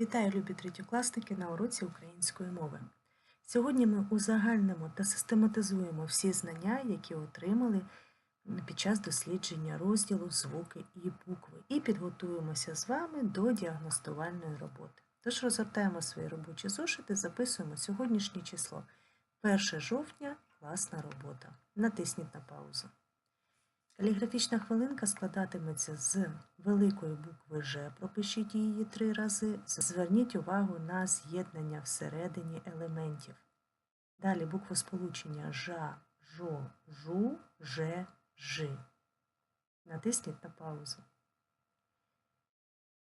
Вітаю, любі третьокласники на уроці української мови. Сьогодні ми узагальнимо та систематизуємо всі знання, які отримали під час дослідження розділу звуки і букви, і підготуємося з вами до діагностувальної роботи. Тож розгортаємо свої робочі зошити, записуємо сьогоднішнє число. 1 жовтня класна робота. Натисніть на паузу. Каліграфічна хвилинка складатиметься з великої букви Ж, пропишіть її три рази. Зверніть увагу на з'єднання всередині елементів. Далі букву сполучення Жа, Жо, Жу, Же, Жи. Натисніть на паузу.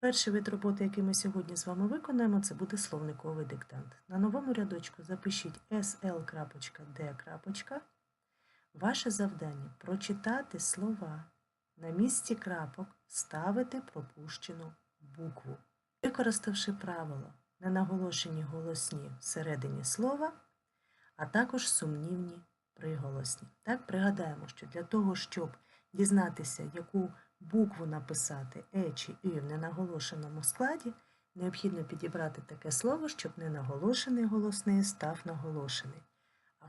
Перший вид роботи, який ми сьогодні з вами виконаємо, це буде словниковий диктант. На новому рядочку запишіть sl.d. Ваше завдання прочитати слова. На місці крапок ставити пропущену букву, використавши правило ненаголошені голосні всередині слова, а також сумнівні приголосні. Так, пригадаємо, що для того, щоб дізнатися, яку букву написати е чи «и» в ненаголошеному складі, необхідно підібрати таке слово, щоб ненаголошений голосний став наголошений.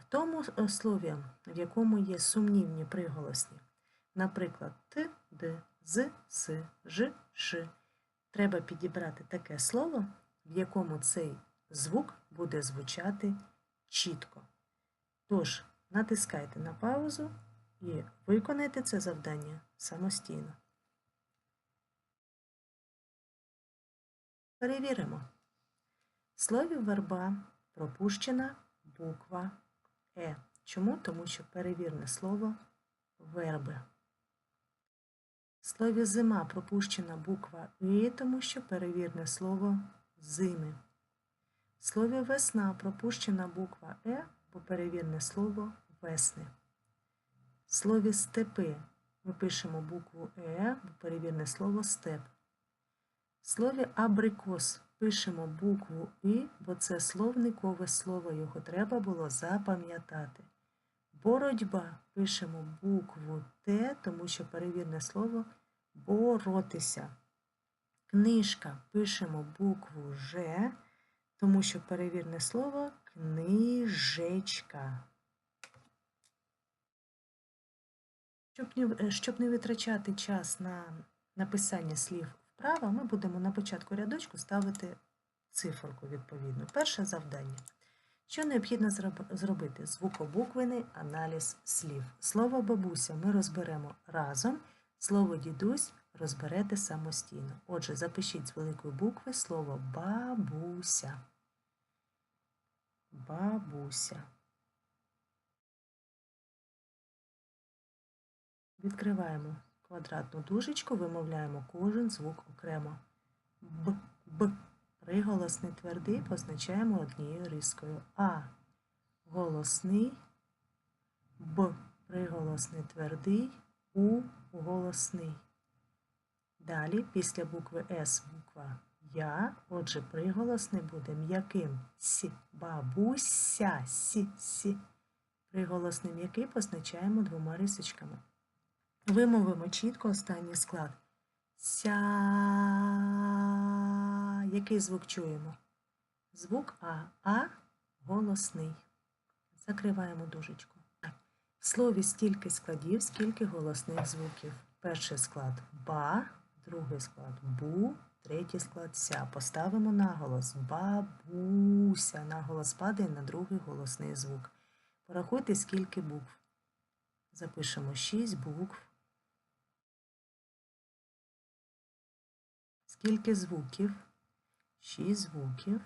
В тому е, слові, в якому є сумнівні приголосні, наприклад, т, д, з, с, ж, ш, треба підібрати таке слово, в якому цей звук буде звучати чітко. Тож, натискайте на паузу і виконайте це завдання самостійно. Перевіримо. В слові верба пропущена буква Е. Чому? Тому що перевірне слово верби. В слові зима пропущена буква І, тому що перевірне слово зими. В слові весна пропущена буква Е, бо перевірне слово весни. В слові степи ми пишемо букву Е, бо перевірне слово степ. В слові абрикос пишемо букву І, бо це словникове слово, його треба було запам'ятати. Боротьба пишемо букву Т, тому що перевірне слово боротися. Книжка пишемо букву Ж, тому що перевірне слово книжечка. Щоб не, не витрачати час на написання слів вправо, ми будемо на початку рядочку ставити циферку відповідну. Перше завдання. Що необхідно зробити? Звукобуквений аналіз слів. Слово бабуся ми розберемо разом, слово дідусь розберете самостійно. Отже, запишіть з великої букви слово бабуся. Бабуся. Відкриваємо квадратну дужечку, вимовляємо кожен звук окремо. Б, Б. Приголосний твердий позначаємо однією рискою. А. Голосний, Б. Приголосний твердий, У голосний. Далі, після букви С буква Я, отже, приголосний буде м'яким С. Бабуся, Сі, Сі. Приголосний м'який позначаємо двома рисочками. Вимовимо чітко останній склад. Ся. Який звук чуємо? Звук А. А голосний. Закриваємо дужечку. В слові стільки складів, скільки голосних звуків. Перший склад ба, другий склад бу, третій склад ся. Поставимо наголос бабуся. Наголос падає на другий голосний звук. Порахуйте, скільки букв. Запишемо 6 букв. Скільки звуків? Шість звуків.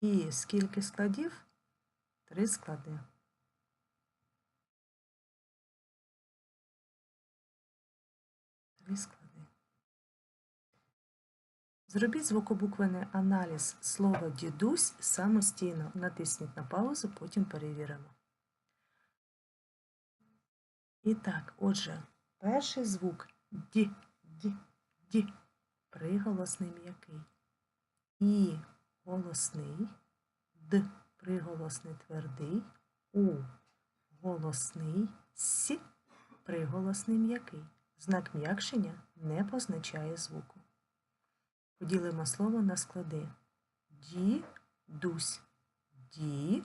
І скільки складів? Три склади. Три склади. Зробіть звукобуквений аналіз слова дідусь самостійно. Натисніть на паузу, потім перевіримо. І так, отже, перший звук ді, ді, ді, приголосний м'який. І голосний, Д приголосний твердий, У голосний, С Приголосний м'який. Знак м'якшення не позначає звуку. Поділимо слово на склади. Ді, дусь. Ді,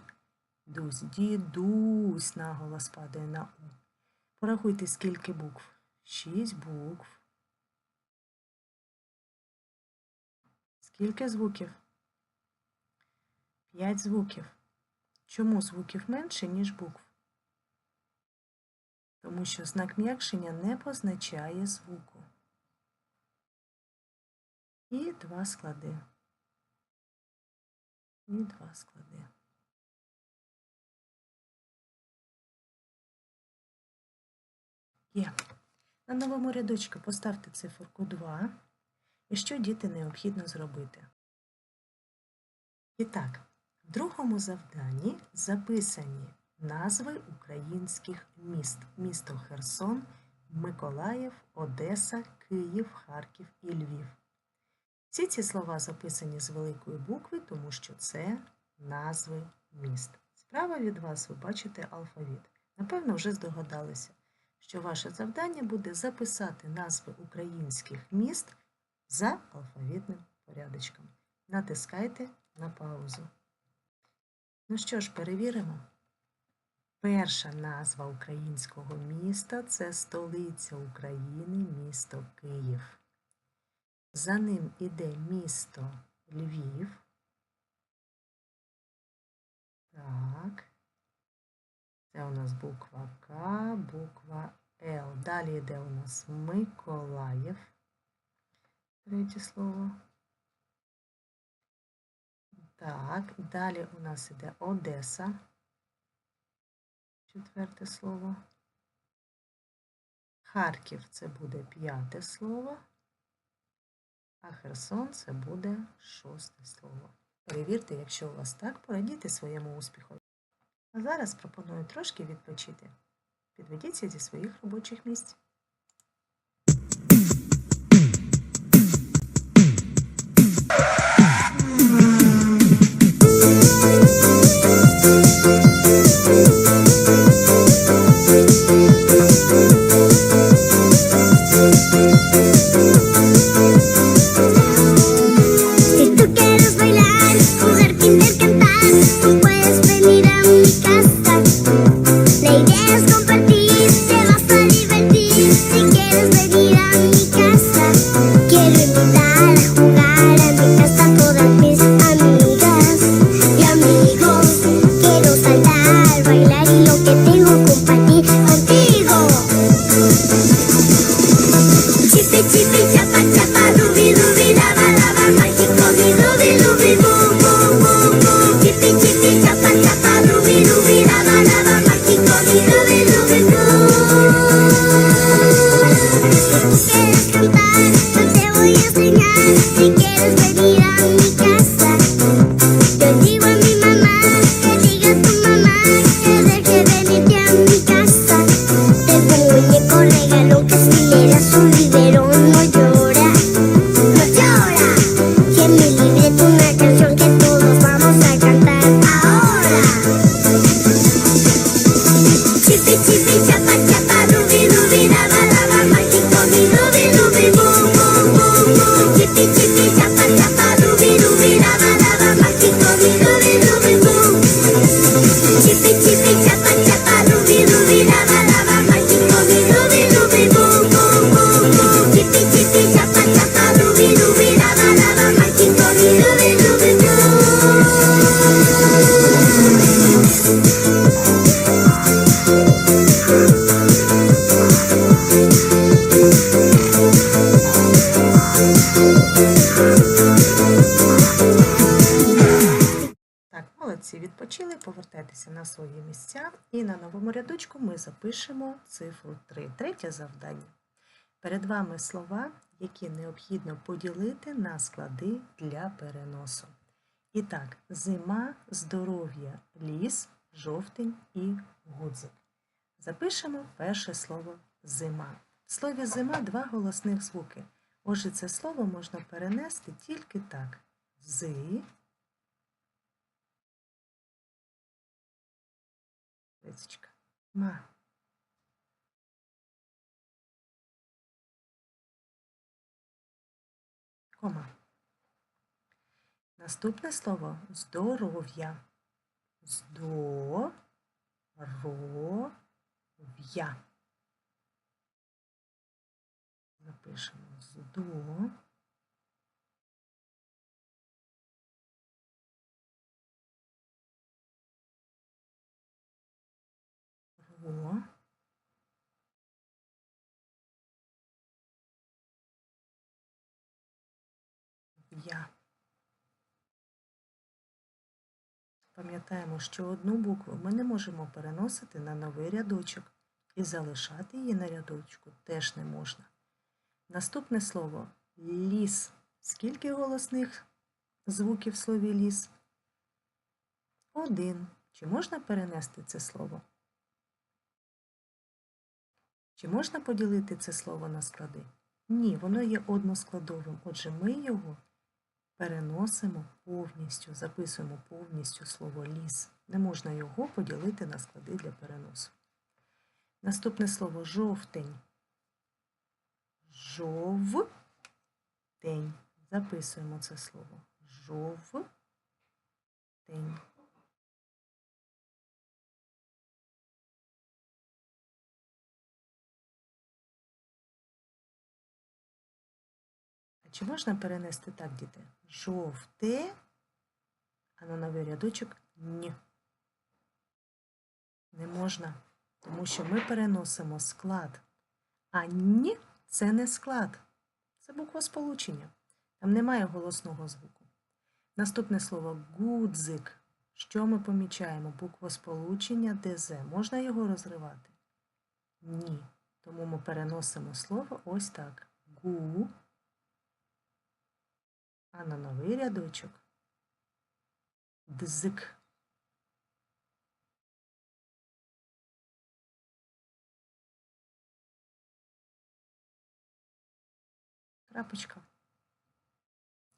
дусь. Дідусь наголос падає на У. Порахуйте, скільки букв. Шість букв. Скільки звуків? П'ять звуків. Чому звуків менше, ніж букв? Тому що знак м'якшення не позначає звуку. І два склади. І два склади. Є. На новому рядочку поставте циферку 2. І що діти необхідно зробити? І так, в другому завданні записані назви українських міст. Місто Херсон, Миколаїв, Одеса, Київ, Харків і Львів. Всі ці слова записані з великої букви, тому що це назви міст. Справа від вас ви бачите алфавіт. Напевно, вже здогадалися, що ваше завдання буде записати назви українських міст за алфавітним порядочком. Натискайте на паузу. Ну що ж, перевіримо. Перша назва українського міста це столиця України, місто Київ. За ним іде місто Львів. Так. Це у нас буква К, буква Л. Далі йде у нас Миколаїв. Третє слово. Так, далі у нас іде Одеса. Четверте слово. Харків це буде п'яте слово, а Херсон це буде шосте слово. Перевірте, якщо у вас так, порадійте своєму успіху. А зараз пропоную трошки відпочити. Підведіться зі своїх робочих місць. Si молодці, відпочили, повертайтеся на свої місця. І на новому рядочку ми запишемо цифру 3. Третє завдання. Перед вами слова, які необхідно поділити на склади для переносу. І так, зима, здоров'я, ліс, жовтень і гудзик. Запишемо перше слово зима. В слові зима два голосних звуки. Отже, це слово можна перенести тільки так: зи. Лесочка. Ма. Кома. Наступне слово здоров'я. Здоров'я. Напишемо здоров'я. Ро. Я. Пам'ятаємо, що одну букву ми не можемо переносити на новий рядочок і залишати її на рядочку теж не можна. Наступне слово ліс. Скільки голосних звуків в слові ліс? Один. Чи можна перенести це слово? Чи можна поділити це слово на склади? Ні, воно є односкладовим. Отже, ми його переносимо повністю, записуємо повністю слово ліс. Не можна його поділити на склади для переносу. Наступне слово жовтень. Жовтень. Записуємо це слово. Жовтень. Чи можна перенести так, діти? Жовте, а на новий рядочок ні. Не можна, тому що ми переносимо склад. А ні це не склад. Це буква сполучення. Там немає голосного звуку. Наступне слово гудзик. Що ми помічаємо? Буква сполучення ДЗ. Можна його розривати? Ні. Тому ми переносимо слово ось так. Гу. А на новий рядочок дзик. Крапочка.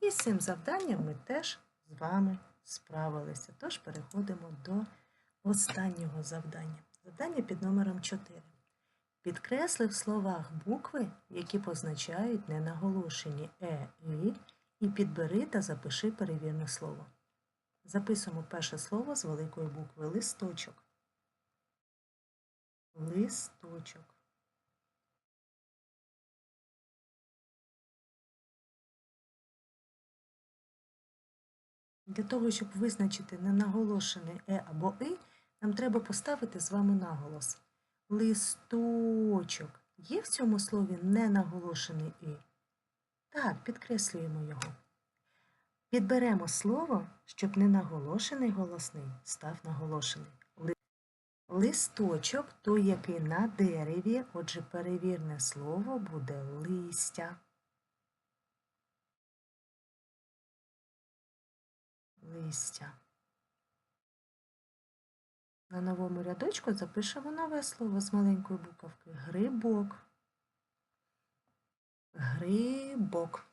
І з цим завданням ми теж з вами справилися. Тож переходимо до останнього завдання. Завдання під номером 4. Підкресли в словах букви, які позначають ненаголошені е, і, і підбери та запиши перевірне слово. Записуємо перше слово з великої букви листочок. Листочок. Для того, щоб визначити ненаголошене е або и, нам треба поставити з вами наголос. Листочок. Є в цьому слові ненаголошений і? Так, підкреслюємо його. Підберемо слово, щоб ненаголошений голосний став наголошений. Листочок той, який на дереві, отже, перевірне слово буде листя. Листя. На новому рядочку запишемо нове слово з маленької буковки. Грибок. Грибок.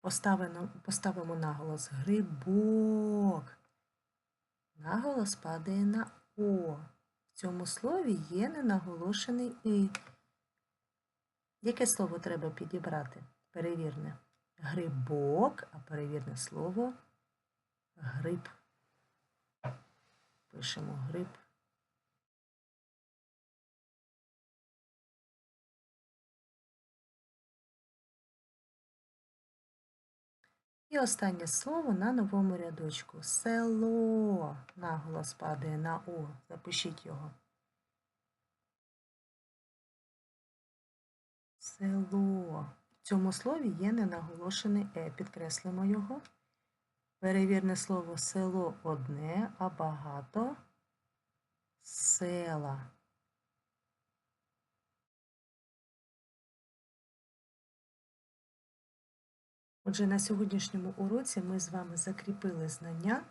Поставимо, поставимо наголос грибок. Наголос падає на О. В цьому слові є ненаголошений І. Яке слово треба підібрати? Перевірне. Грибок, а перевірне слово гриб. Пишемо гриб. І останнє слово на новому рядочку. Село. Наголос падає на О. Запишіть його. Село. В цьому слові є ненаголошений Е. Підкреслимо його. Перевірне слово село одне, а багато села. Отже, на сьогоднішньому уроці ми з вами закріпили знання,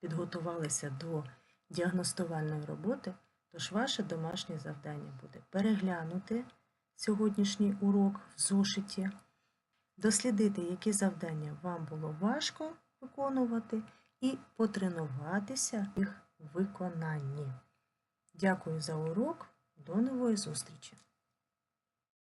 підготувалися до діагностувальної роботи, тож ваше домашнє завдання буде переглянути сьогоднішній урок в зошиті, дослідити, які завдання вам було важко виконувати, і потренуватися в їх виконанні. Дякую за урок. До нової зустрічі!